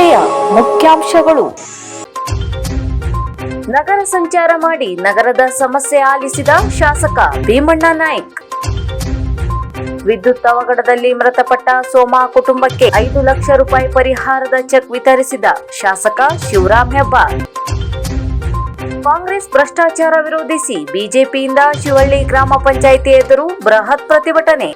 ವಾರ್ತೆಯ ಮುಖ್ಯಾಂಶಗಳು. ನಗರ ಸಂಚಾರ ಮಾಡಿ ನಗರದ ಸಮಸ್ಯೆ ಆಲಿಸಿದ ಶಾಸಕ ಭೀಮಣ್ಣ ನಾಯ್ಕ್. ವಿದ್ಯುತ್ ಅವಘಡದಲ್ಲಿ ಮೃತಪಟ್ಟ ಸೋಮಾ ಕುಟುಂಬಕ್ಕೆ ಐದು ಲಕ್ಷ ರೂಪಾಯಿ ಪರಿಹಾರದ ಚೆಕ್ ವಿತರಿಸಿದ ಶಾಸಕ ಶಿವರಾಮ್ ಹೆಬ್ಬಾರ್. ಕಾಂಗ್ರೆಸ್ ಭ್ರಷ್ಟಾಚಾರ ವಿರೋಧಿಸಿ ಬಿಜೆಪಿಯಿಂದ ಶಿವಳ್ಳಿ ಗ್ರಾಮ ಪಂಚಾಯಿತಿ ಎದುರು ಬೃಹತ್ ಪ್ರತಿಭಟನೆ.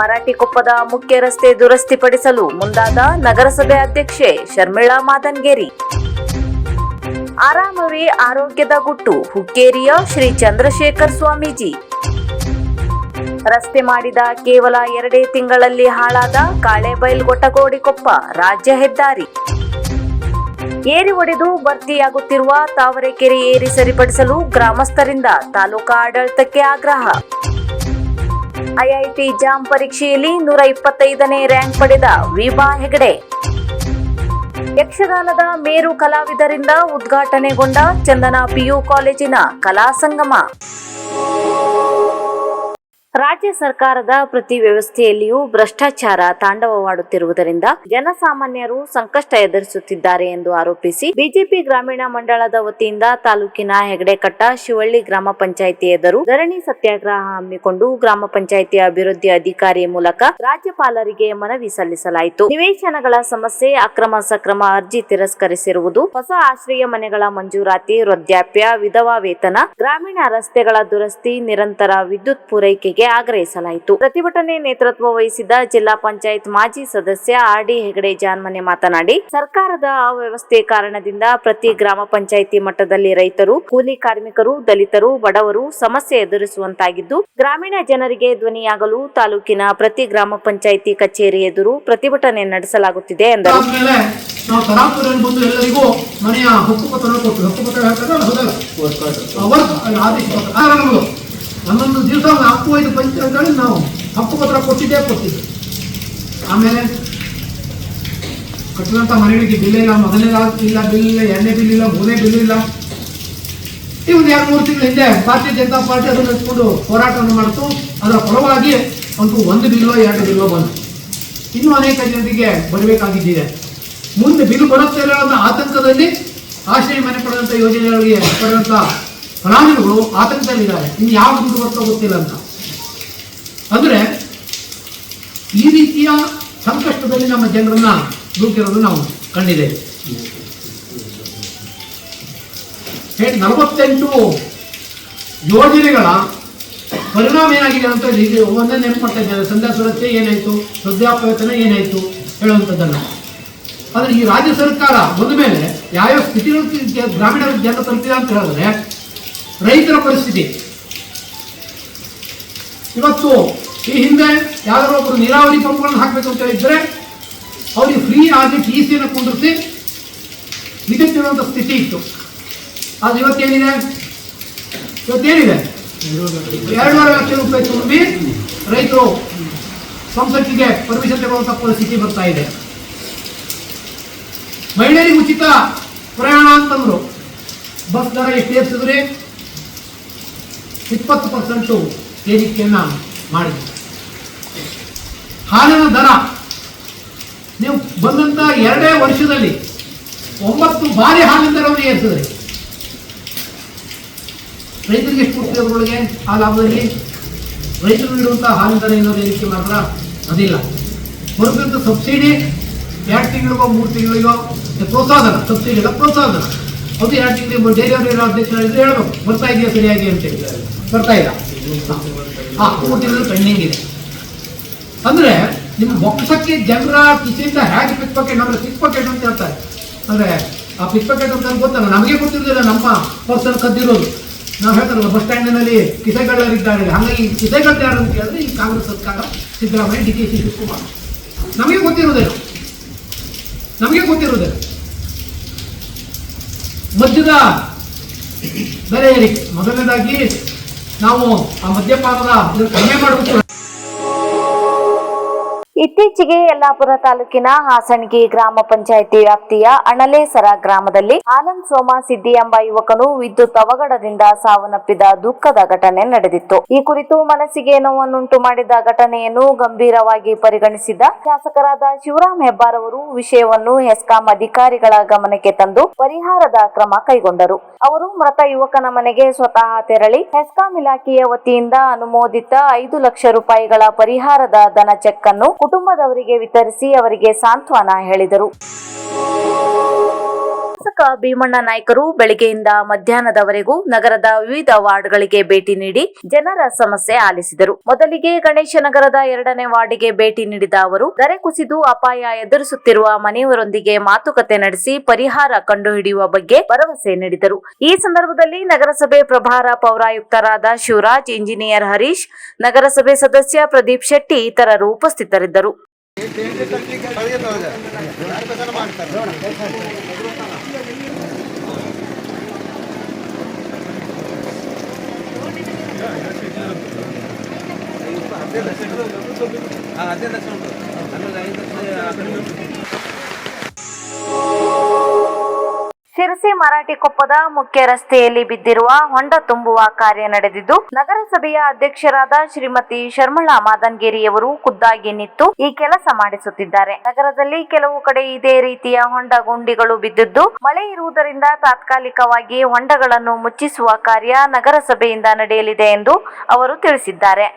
ಮರಾಠಿಕೊಪ್ಪದ ಮುಖ್ಯ ರಸ್ತೆ ದುರಸ್ತಿಪಡಿಸಲು ಮುಂದಾದ ನಗರಸಭೆ ಅಧ್ಯಕ್ಷೆ ಶರ್ಮಿಳಾ ಮಾದನ್ಗೇರಿ. ಆರಾಮವೇ ಆರೋಗ್ಯದ ಗುಟ್ಟು, ಹುಕ್ಕೇರಿಯ ಶ್ರೀ ಚಂದ್ರಶೇಖರ್ ಸ್ವಾಮೀಜಿ. ರಸ್ತೆ ಮಾಡಿದ ಕೇವಲ ಎರಡೇ ತಿಂಗಳಲ್ಲಿ ಹಾಳಾದ ಕಾಳೆಬೈಲ್ ಗೊಟ್ಟಗೋಡಿಕೊಪ್ಪ ರಾಜ್ಯ ಹೆದ್ದಾರಿ. ಏರಿ ಒಡೆದು ಭರ್ತಿಯಾಗುತ್ತಿರುವ ತಾವರೆಕೆರೆ ಏರಿ ಸರಿಪಡಿಸಲು ಗ್ರಾಮಸ್ಥರಿಂದ ತಾಲೂಕಾ ಆಡಳಿತಕ್ಕೆ ಆಗ್ರಹ. ಐಐಟಿ ಜಾಮ್ ಪರೀಕ್ಷೆಯಲ್ಲಿ ನೂರ ಇಪ್ಪತ್ತೈದನೇ ರ್ಯಾಂಕ್ ಪಡೆದ ವಿಭಾ ಹೆಗಡೆ. ಯಕ್ಷಗಾನದ ಮೇರು ಕಲಾವಿದರಿಂದ ಉದ್ಘಾಟನೆಗೊಂಡ ಚಂದನ ಪಿಯು ಕಾಲೇಜಿನ ಕಲಾ ಸಂಗಮ. ರಾಜ್ಯ ಸರ್ಕಾರದ ಪ್ರತಿ ವ್ಯವಸ್ಥೆಯಲ್ಲಿಯೂ ಭ್ರಷ್ಟಾಚಾರ ತಾಂಡವವಾಡುತ್ತಿರುವುದರಿಂದ ಜನಸಾಮಾನ್ಯರು ಸಂಕಷ್ಟ ಎದುರಿಸುತ್ತಿದ್ದಾರೆ ಎಂದು ಆರೋಪಿಸಿ ಬಿಜೆಪಿ ಗ್ರಾಮೀಣ ಮಂಡಳದ ವತಿಯಿಂದ ತಾಲೂಕಿನ ಹೆಗಡೆಕಟ್ಟ ಶಿವಳ್ಳಿ ಗ್ರಾಮ ಪಂಚಾಯಿತಿ ಎದುರು ಧರಣಿ ಸತ್ಯಾಗ್ರಹ ಹಮ್ಮಿಕೊಂಡು ಗ್ರಾಮ ಪಂಚಾಯಿತಿ ಅಭಿವೃದ್ಧಿ ಅಧಿಕಾರಿ ಮೂಲಕ ರಾಜ್ಯಪಾಲರಿಗೆ ಮನವಿ ಸಲ್ಲಿಸಲಾಯಿತು. ನಿವೇಶನಗಳ ಸಮಸ್ಯೆ, ಅಕ್ರಮ ಸಕ್ರಮ ಅರ್ಜಿ ತಿರಸ್ಕರಿಸಿರುವುದು, ಹೊಸ ಆಶ್ರಯ ಮನೆಗಳ ಮಂಜೂರಾತಿ, ವೃದ್ಧಾಪ್ಯ, ವಿಧವಾ ವೇತನ, ಗ್ರಾಮೀಣ ರಸ್ತೆಗಳ ದುರಸ್ತಿ, ನಿರಂತರ ವಿದ್ಯುತ್ ಪೂರೈಕೆಗೆ ಆಗ್ರಹಿಸಲಾಯಿತು. ಪ್ರತಿಭಟನೆ ನೇತೃತ್ವ ವಹಿಸಿದ ಜಿಲ್ಲಾ ಪಂಚಾಯತ್ ಮಾಜಿ ಸದಸ್ಯ ಆರ್ ಡಿ ಹೆಗಡೆ ಜಾನ್ಮನೆ ಮಾತನಾಡಿ ಸರ್ಕಾರದ ಅವ್ಯವಸ್ಥೆ ಕಾರಣದಿಂದ ಪ್ರತಿ ಗ್ರಾಮ ಪಂಚಾಯಿತಿ ಮಟ್ಟದಲ್ಲಿ ರೈತರು ಕೂಲಿ ಕಾರ್ಮಿಕರು ದಲಿತರು ಬಡವರು ಸಮಸ್ಯೆ ಎದುರಿಸುವಂತಾಗಿದ್ದು ಗ್ರಾಮೀಣ ಜನರಿಗೆ ಧ್ವನಿಯಾಗಲು ತಾಲೂಕಿನ ಪ್ರತಿ ಗ್ರಾಮ ಪಂಚಾಯಿತಿ ಕಚೇರಿ ಎದುರು ಪ್ರತಿಭಟನೆ ನಡೆಸಲಾಗುತ್ತಿದೆ ಎಂದರು. ನಾವು ತರಾತುರಿಯಲ್ಲಿ ಬಂದು ಎಲ್ಲರಿಗೂ ಮನೆಯ ಹಕ್ಕುಪತ್ರ ಕೊಟ್ಟು ಹಕ್ಕುಪತ್ರ ಹೇಳ್ತಾರೆ ಆದೇಶ ನಾಲ್ಕು ನಾವು ತಪ್ಪು ಹಕ್ಕುಪತ್ರ ಕೊಟ್ಟಿದ್ದೇ ಕೊಟ್ಟಿದ್ದೆ. ಆಮೇಲೆ ಕಟ್ಟಿದಂಥ ಮನೆಗಳಿಗೆ ಬಿಲ್ ಇಲ್ಲ ಮೊದಲನೇ ಇಲ್ಲ, ಬಿಲ್ ಇಲ್ಲ, ಎರಡನೇ ಬಿಲ್ ಇಲ್ಲ, ಮೂರನೇ ಬಿಲ್ ಇಲ್ಲ. ಒಂದು ಎರಡು, ಮೂರು ತಿಂಗಳ ಹಿಂದೆ ಭಾರತೀಯ ಜನತಾ ಪಾರ್ಟಿ ಅದನ್ನು ಇಟ್ಕೊಂಡು ಹೋರಾಟವನ್ನು ಮಾಡಿತು. ಅದರ ಫಲವಾಗಿ ಅಂತೂ ಒಂದು ಬಿಲ್ಲೋ, ಎರಡು ಬಿಲ್ಲೋ ಬಂತು. ಇನ್ನೂ ಅನೇಕ ಜನರಿಗೆ ಬರಬೇಕಾಗಿದ್ದಿದೆ. ಮುಂದೆ ಬಿಲ್ ಬರುತ್ತೆ ಅನ್ನೋ ಆತಂಕದಲ್ಲಿ ಆಶ್ರಯ ಮನೆ ಪಡೆದಂಥ ಯೋಜನೆಗಳಿಗೆ ಪಡೆದಂಥ ಫಲಾನುಭವಿಗಳು ಆತಂಕದಲ್ಲಿದ್ದಾರೆ. ಇನ್ನು ಯಾವ ದುಡ್ಡು ಬರ್ತೋ ಗೊತ್ತಿಲ್ಲ ಅಂತ. ಅಂದರೆ ಈ ರೀತಿಯ ಸಂಕಷ್ಟದಲ್ಲಿ ನಮ್ಮ ಜನರನ್ನ ದೂಕಿರೋದು ನಾವು ಕಂಡಿದ್ದೇವೆ ಹೇಳಿ ನಲವತ್ತೆಂಟು ಯೋಜನೆಗಳ ಪರಿಣಾಮ ಏನಾಗಿದೆ ಅಂತ ಒಂದೇ ನೆನಪು ಮಾಡ್ತಾ ಇದ್ದಾರೆ ಸಂಧ್ಯಾ ಸುರಕ್ಷೆ ಏನಾಯಿತು? ಸದ್ಯಾಪವೇತನ ವೇತನ ಏನಾಯಿತು? ಹೇಳುವಂಥದ್ದಲ್ಲ. ಆದರೆ ಈ ರಾಜ್ಯ ಸರ್ಕಾರ ಬಂದ ಮೇಲೆ ಯಾವ್ಯಾವ ಸ್ಥಿತಿಗಳು ಗ್ರಾಮೀಣ ಜನ ತಲುಪಿದೆ ಅಂತ ಹೇಳಿದ್ರೆ, ರೈತರ ಪರಿಸ್ಥಿತಿ. ಇವತ್ತು ಈ ಹಿಂದೆ ಯಾರೋ ಒಬ್ಬರು ನೀರಾವರಿ ಪಂಪ್ಗಳನ್ನು ಹಾಕಬೇಕು ಅಂತ ಹೇಳಿದ್ರೆ ಅವರಿಗೆ ಫ್ರೀ ಆಗಿ ಟಿ ಸಿಯನ್ನು ಕುಂದಿರಿಸಿ ವಿದ್ಯುತ್ ಸ್ಥಿತಿ ಇತ್ತು. ಅದು ಇವತ್ತೇನಿದೆ? ಇವತ್ತೇನಿದೆ? ಎರಡೂವರೆ ಲಕ್ಷ ರೂಪಾಯಿ ತುಂಬಿ ರೈತರು ಸಂಸತ್ತಿಗೆ ಪರ್ಮಿಷನ್ ತಗೊಳ್ಳುವಂಥ ಪರಿಸ್ಥಿತಿ ಬರ್ತಾ ಇದೆ. ಮಹಿಳೆಯರಿಗೆ ಉಚಿತ ಪ್ರಯಾಣ ಅಂತಂದ್ರು. ಬಸ್ ದರ ಎಷ್ಟು ಏರಿಸಿದ್ರಿ? ಇಪ್ಪತ್ತು ಪರ್ಸೆಂಟು ಏರಿಕೆಯನ್ನ ಮಾಡಿದ್ರು ಹಾಲಿನ ದರ. ನೀವು ಬಂದಂತ ಎರಡೇ ವರ್ಷದಲ್ಲಿ ಒಂಬತ್ತು ಬಾರಿ ಹಾಲಿನ ದರವನ್ನು ಏರಿಸಿದ್ರಿ. ರೈತರಿಗೆ ಎಷ್ಟು ಅದರೊಳಗೆ ಆ ಲಾಭದಲ್ಲಿ? ರೈತರು ನೀಡುವಂಥ ಹಾಲಿನ ದರ ಏನಾದ್ರು ಏರಿಕೆ ಮಾತ್ರ ಅದಿಲ್ಲ. ಬರುತ್ತಂತ ಸಬ್ಸಿಡಿ ಎರಡು ತಿಂಗಳಿಗೋ, ಮೂರು ತಿಂಗಳಿಗೋ ಪ್ರೋತ್ಸಾಹನ ಸಬ್ಸಿಡಿ ಇಲ್ಲ ಪ್ರೋತ್ಸಾಹನ ಅದು ಎರಡು ತಿಂಗಳಿಗೆ ಡೈರಿ ಅವರು ಅಧ್ಯಕ್ಷ ಹೇಳಿದ್ರೆ ಹೇಳ್ಬೇಕು. ಬರ್ತಾ ಇದೆಯಾ ಸರಿಯಾಗಿ ಅಂತೇಳಿ ಬರ್ತಾ ಇಲ್ಲ. ಹಾಂ ಮೂರು ಪೆಂಡಿಂಗ್ ಇದೆ ಅಂದ್ರೆ ನಿಮ್ಮ ಬೊಕ್ಕಸಕ್ಕೆ ಜನರ ಕಿಸೆಯಿಂದ ಹೇಗೆ ಪಿಕ್ ಪಾಕೆಟ್ ಅಂದ್ರೆ ಪಿಕ್ ಪಾಕೆಟ್ ಅಂತ ಹೇಳ್ತಾರೆ. ಅಂದ್ರೆ ಆ ಪಿಕ್ ಪಾಕೆಟ್ ಅಂತ ಗೊತ್ತಲ್ಲ, ನಮಗೆ ಗೊತ್ತಿರೋದಿಲ್ಲ ನಮ್ಮ ಪರ್ಸನ್ ಕದ್ದಿರೋದು. ನಾವು ಹೇಳ್ತಾರಲ್ಲ ಬಸ್ ಸ್ಟ್ಯಾಂಡಿನಲ್ಲಿ ಕಿಸೆಗಳಿದ್ದಾರೆ ಹಾಗಾಗಿ ಕಿಸೆಗಳು ಯಾರು ಅಂತ ಹೇಳಿದ್ರೆ ಈ ಕಾಂಗ್ರೆಸ್ ಸರ್ಕಾರ Siddaramaiah, D K C Shivakumar. ನಮಗೆ ಗೊತ್ತಿರೋದಿಲ್ಲ ನಮಗೆ ಗೊತ್ತಿರೋದಿಲ್ಲ ಮಧ್ಯದ ಬೆಲೆ ಮೊದಲನೇದಾಗಿ ನಾವು ಆ ಮದ್ಯಪಾನದ ಕಡಿಮೆ ಮಾಡಬೇಕು. ಇತ್ತೀಚೆಗೆ ಯಲ್ಲಾಪುರ ತಾಲೂಕಿನ ಹಾಸಣಗಿ ಗ್ರಾಮ ಪಂಚಾಯಿತಿ ವ್ಯಾಪ್ತಿಯ ಅಣಲೇಸರ ಗ್ರಾಮದಲ್ಲಿ ಆನಂದ್ ಸೋಮ ಸಿದ್ದಿ ಎಂಬ ಯುವಕನು ವಿದ್ಯುತ್ ಅವಘಡದಿಂದ ಸಾವನ್ನಪ್ಪಿದ ದುಃಖದ ಘಟನೆ ನಡೆದಿತ್ತು. ಈ ಕುರಿತು ಮನಸ್ಸಿಗೆ ನೋವನ್ನುಂಟು ಮಾಡಿದ ಘಟನೆಯನ್ನು ಗಂಭೀರವಾಗಿ ಪರಿಗಣಿಸಿದ ಶಾಸಕರಾದ ಶಿವರಾಮ್ ಹೆಬ್ಬಾರ್ ಅವರು ವಿಷಯವನ್ನು ಹೆಸ್ಕಾಂ ಅಧಿಕಾರಿಗಳ ಗಮನಕ್ಕೆ ತಂದು ಪರಿಹಾರದ ಕ್ರಮ ಕೈಗೊಂಡರು. ಅವರು ಮೃತ ಯುವಕನ ಮನೆಗೆ ಸ್ವತಃ ತೆರಳಿ ಹೆಸ್ಕಾಂ ಇಲಾಖೆಯ ವತಿಯಿಂದ ಅನುಮೋದಿತ ಐದು ಲಕ್ಷ ರೂಪಾಯಿಗಳ ಪರಿಹಾರದ ಧನ ಚೆಕ್ ಅನ್ನು ಕುಟುಂಬದವರಿಗೆ ವಿತರಿಸಿ ಅವರಿಗೆ ಸಾಂತ್ವನ ಹೇಳಿದರು. ಭೀಮಣ್ಣ ನಾಯ್ಕರು ಬೆಳಗ್ಗೆಯಿಂದ ಮಧ್ಯಾಹ್ನದವರೆಗೂ ನಗರದ ವಿವಿಧ ವಾರ್ಡ್ಗಳಿಗೆ ಭೇಟಿ ನೀಡಿ ಜನರ ಸಮಸ್ಯೆ ಆಲಿಸಿದರು ಮೊದಲಿಗೆ ಗಣೇಶ ನಗರದ ಎರಡನೇ ವಾರ್ಡ್ಗೆ ಭೇಟಿ ನೀಡಿದ ಅವರು ದರೆ ಕುಸಿದು ಅಪಾಯ ಎದುರಿಸುತ್ತಿರುವ ಮನೆಯವರೊಂದಿಗೆ ಮಾತುಕತೆ ನಡೆಸಿ ಪರಿಹಾರ ಕಂಡುಹಿಡಿಯುವ ಬಗ್ಗೆ ಭರವಸೆ ನೀಡಿದರು ಈ ಸಂದರ್ಭದಲ್ಲಿ ನಗರಸಭೆ ಪ್ರಭಾರ ಪೌರಾಯುಕ್ತರಾದ ಶಿವರಾಜ್ ಇಂಜಿನಿಯರ್ ಹರೀಶ್ ನಗರಸಭೆ ಸದಸ್ಯ ಪ್ರದೀಪ್ ಶೆಟ್ಟಿ ಇತರರು ಉಪಸ್ಥಿತರಿದ್ದರು ಹದಿನೈದು ಲಕ್ಷ ಉಂಟು ಆಮೇಲೆ ಐದು ಲಕ್ಷ ಮರಾಠಿ. ಮರಾಠಿಕೊಪ್ಪದ ಮುಖ್ಯ ರಸ್ತೆಯಲ್ಲಿ ಬಿದ್ದಿರುವ ಹೊಂಡ ತುಂಬುವ ಕಾರ್ಯ ನಡೆದಿದ್ದು, ನಗರಸಭೆಯ ಅಧ್ಯಕ್ಷರಾದ ಶ್ರೀಮತಿ ಶರ್ಮಳಾ ಮಾದನ್ಗೇರಿಯವರು ಖುದ್ದಾಗಿ ನಿಂತು ಈ ಕೆಲಸ ಮಾಡಿಸುತ್ತಿದ್ದಾರೆ ನಗರದಲ್ಲಿ ಕೆಲವು ಕಡೆ ಇದೇ ರೀತಿಯ ಹೊಂಡ ಗುಂಡಿಗಳು ಬಿದ್ದಿದ್ದು, ಮಳೆ ಇರುವುದರಿಂದ ತಾತ್ಕಾಲಿಕವಾಗಿ ಹೊಂಡಗಳನ್ನು ಮುಚ್ಚಿಸುವ ಕಾರ್ಯ ನಗರಸಭೆಯಿಂದ ನಡೆಯಲಿದೆ ಎಂದು ಅವರು ತಿಳಿಸಿದ್ದಾರೆ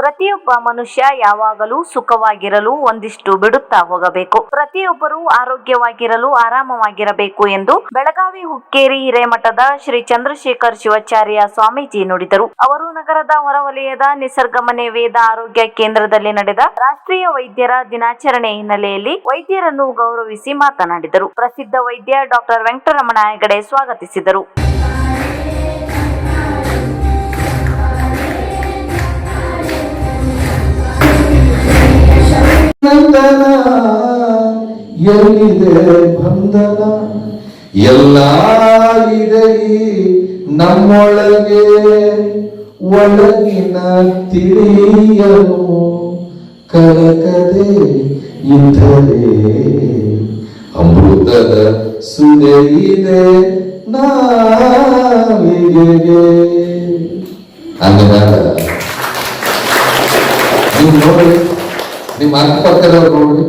ಪ್ರತಿಯೊಬ್ಬ ಮನುಷ್ಯ ಯಾವಾಗಲೂ ಸುಖವಾಗಿರಲು ಒಂದಿಷ್ಟು ಬಿಡುತ್ತಾ ಹೋಗಬೇಕು. ಪ್ರತಿಯೊಬ್ಬರು ಆರೋಗ್ಯವಾಗಿರಲು ಆರಾಮವಾಗಿರಬೇಕು ಎಂದು ಬೆಳಗಾವಿ ಹುಕ್ಕೇರಿ ಹಿರೇಮಠದ ಶ್ರೀ ಚಂದ್ರಶೇಖರ್ ಶಿವಾಚಾರ್ಯ ಸ್ವಾಮೀಜಿ ನುಡಿದರು. ಅವರು ನಗರದ ಹೊರವಲಯದ ನಿಸರ್ಗಮನೆ ವೇದ ಆರೋಗ್ಯ ಕೇಂದ್ರದಲ್ಲಿ ನಡೆದ ರಾಷ್ಟ್ರೀಯ ವೈದ್ಯರ ದಿನಾಚರಣೆ ಹಿನ್ನೆಲೆಯಲ್ಲಿ ವೈದ್ಯರನ್ನು ಗೌರವಿಸಿ ಮಾತನಾಡಿದರು. ಪ್ರಸಿದ್ಧ ವೈದ್ಯ ಡಾಕ್ಟರ್ ವೆಂಕಟರಮಣ ಹೆಗಡೆ ಸ್ವಾಗತಿಸಿದರು. ಎಲ್ಲಿದೆ ಬಂಧನ? ಎಲ್ಲ ಇದೆ ನಮ್ಮೊಳಗೆ ಒಳಗಿನ ತಿಳಿಯನು. ಕಲಕದೆ ಇದ್ದರೆ ಅಮೃತದ ಸುದೆ ಇದೆ ನಾವಿಗೆ ನೀವು ನೋಡಿ ನಿಮ್ಮ ಅಕ್ಕಪಕ್ಕದವ್ರು ನೋಡಿ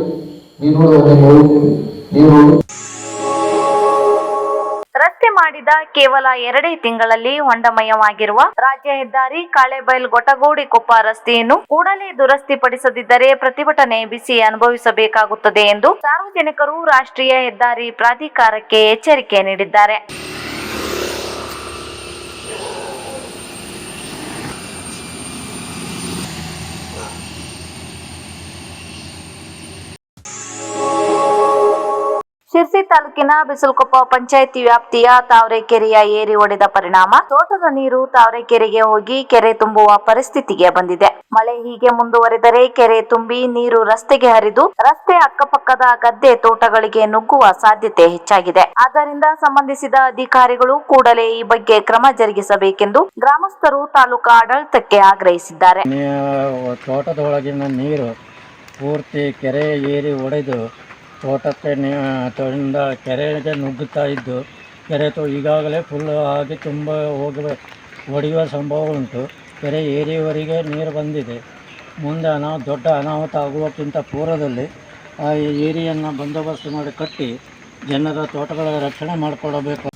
ರಸ್ತೆ ಮಾಡಿದ ಕೇವಲ ಎರಡೇ ತಿಂಗಳಲ್ಲಿ ಹೊಂಡಮಯವಾಗಿರುವ ರಾಜ್ಯ ಹೆದ್ದಾರಿ ಕಾಳೆಬೈಲ್ ಗೊಟಗೋಡಿ ಕೊಪ್ಪ ರಸ್ತೆಯನ್ನು ಕೂಡಲೇ ದುರಸ್ತಿಪಡಿಸದಿದ್ದರೆ ಪ್ರತಿಭಟನೆ ಬಿಸಿ ಅನುಭವಿಸಬೇಕಾಗುತ್ತದೆ ಎಂದು ಸಾರ್ವಜನಿಕರು ರಾಷ್ಟ್ರೀಯ ಹೆದ್ದಾರಿ ಪ್ರಾಧಿಕಾರಕ್ಕೆ ಎಚ್ಚರಿಕೆ ನೀಡಿದ್ದಾರೆ. ಶಿರ್ಸಿ ತಾಲೂಕಿನ ಬಿಸಲ್ಕೊಪ್ಪ ಪಂಚಾಯಿತಿ ವ್ಯಾಪ್ತಿಯ ತಾವರೆಕೆರೆಯ ಏರಿ ಒಡೆದ ಪರಿಣಾಮ. ತೋಟದ ನೀರು ತಾವರೆಕೆರೆಗೆ ಹೋಗಿ ಕೆರೆ ತುಂಬುವ ಪರಿಸ್ಥಿತಿಗೆ ಬಂದಿದೆ. ಮಳೆ ಹೀಗೆ ಮುಂದುವರೆದರೆ ಕೆರೆ ತುಂಬಿ ನೀರು ರಸ್ತೆಗೆ ಹರಿದು ರಸ್ತೆ ಅಕ್ಕಪಕ್ಕದ ಗದ್ದೆ ತೋಟಗಳಿಗೆ ನುಗ್ಗುವ ಸಾಧ್ಯತೆ ಹೆಚ್ಚಾಗಿದೆ. ಆದ್ದರಿಂದ ಸಂಬಂಧಿಸಿದ ಅಧಿಕಾರಿಗಳು ಕೂಡಲೇ ಈ ಬಗ್ಗೆ ಕ್ರಮ ಜರುಗಿಸಬೇಕೆಂದು ಗ್ರಾಮಸ್ಥರು ತಾಲೂಕಾ ಆಡಳಿತಕ್ಕೆ ಆಗ್ರಹಿಸಿದ್ದಾರೆ. ನೀರು ಪೂರ್ತಿ ಕೆರೆ ಏರಿ ಒಡೆದು ತೋಟಕ್ಕೆ ನೀ ಕೆರೆಗೆ ನುಗ್ಗುತ್ತಾ ಇದ್ದು, ಕೆರೆ ತೋ ಈಗಾಗಲೇ ಫುಲ್ ಆಗಿ ತುಂಬ ಹೋಗುವ, ಒಡೆಯುವ ಸಂಭವ ಉಂಟು. ಕೆರೆ ಏರಿಯವರೆಗೆ ನೀರು ಬಂದಿದೆ. ಮುಂದೆ ಅನಾ ದೊಡ್ಡ ಅನಾಹುತ ಆಗುವಕ್ಕಿಂತ ಪೂರ್ವದಲ್ಲಿ ಆ ಏರಿಯನ್ನು ಬಂದೋಬಸ್ತ್ ಮಾಡಿ ಕಟ್ಟಿ, ಜನರ ತೋಟಗಳ ರಕ್ಷಣೆ ಮಾಡಿಕೊಡಬೇಕು.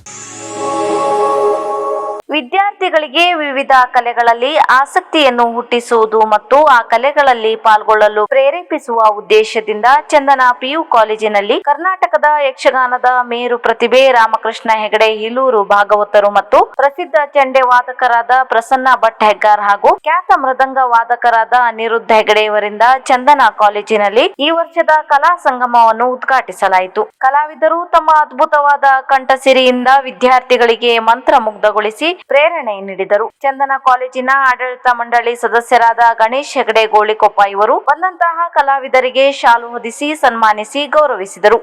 ವಿದ್ಯಾರ್ಥಿಗಳಿಗೆ ವಿವಿಧ ಕಲೆಗಳಲ್ಲಿ ಆಸಕ್ತಿಯನ್ನು ಹುಟ್ಟಿಸುವುದು ಮತ್ತು ಆ ಕಲೆಗಳಲ್ಲಿ ಪಾಲ್ಗೊಳ್ಳಲು ಪ್ರೇರೇಪಿಸುವ ಉದ್ದೇಶದಿಂದ ಚಂದನ ಪಿಯು ಕಾಲೇಜಿನಲ್ಲಿ ಕರ್ನಾಟಕದ ಯಕ್ಷಗಾನದ ಮೇರು ಪ್ರತಿಭೆ ರಾಮಕೃಷ್ಣ ಹೆಗಡೆ ಹಿಲೂರು ಭಾಗವತರು ಮತ್ತು ಪ್ರಸಿದ್ಧ ಚಂಡೆ ವಾದಕರಾದ ಪ್ರಸನ್ನ ಭಟ್ ಹೆಗ್ಗಾರ್ ಹಾಗೂ ಖ್ಯಾತ ಮೃದಂಗ ವಾದಕರಾದ ಅನಿರುದ್ಧ ಹೆಗಡೆಯವರಿಂದ ಚಂದನ ಕಾಲೇಜಿನಲ್ಲಿ ಈ ವರ್ಷದ ಕಲಾ ಸಂಗಮವನ್ನು ಉದ್ಘಾಟಿಸಲಾಯಿತು. ಕಲಾವಿದರು ತಮ್ಮ ಅದ್ಭುತವಾದ ಕಂಠಸಿರಿಯಿಂದ ವಿದ್ಯಾರ್ಥಿಗಳಿಗೆ ಮಂತ್ರ ಮುಗ್ಧಗೊಳಿಸಿ ಪ್ರೇರಣೆ ನೀಡಿದರು. ಚಂದನ ಕಾಲೇಜಿನ ಆಡಳಿತ ಮಂಡಳಿ ಸದಸ್ಯರಾದ ಗಣೇಶ್ ಹೆಗಡೆ, ಗೋಳಿಕೊಪ್ಪ ಇವರು ಬಂದಂತಹ ಕಲಾವಿದರಿಗೆ ಶಾಲು ಹೊದಿಸಿ ಸನ್ಮಾನಿಸಿ ಗೌರವಿಸಿದರು.